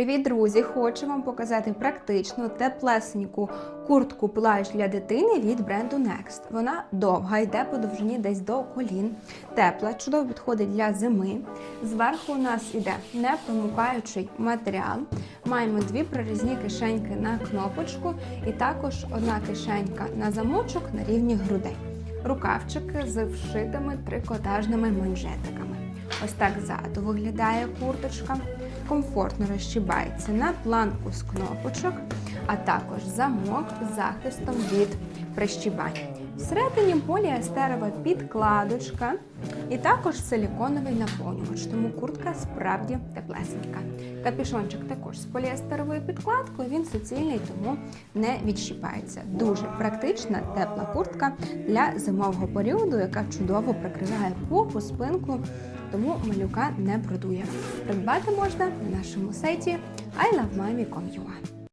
Привіт, друзі! Хочу вам показати практичну теплесеньку куртку плащ для дитини від бренду Next. Вона довга, йде по довжині десь до колін. Тепла, чудово підходить для зими. Зверху у нас іде непромокаючий матеріал. Маємо дві прорізні кишеньки на кнопочку і також одна кишенька на замочок на рівні грудей. Рукавчики з вшитими трикотажними манжетиками. Ось так ззаду виглядає курточка. Комфортно розщібається на планку з кнопочок, а також замок з захистом від прищібань. Всередині поліестерова підкладочка і також силіконовий наповнювач, тому куртка справді теплесенька. Капішончик також з поліестеровою підкладкою, він суцільний, тому не відщіпається. Дуже практична тепла куртка для зимового періоду, яка чудово прикриває попу, спинку, тому малюка не продує. Придбати можна на нашому сайті ilovemami.com.ua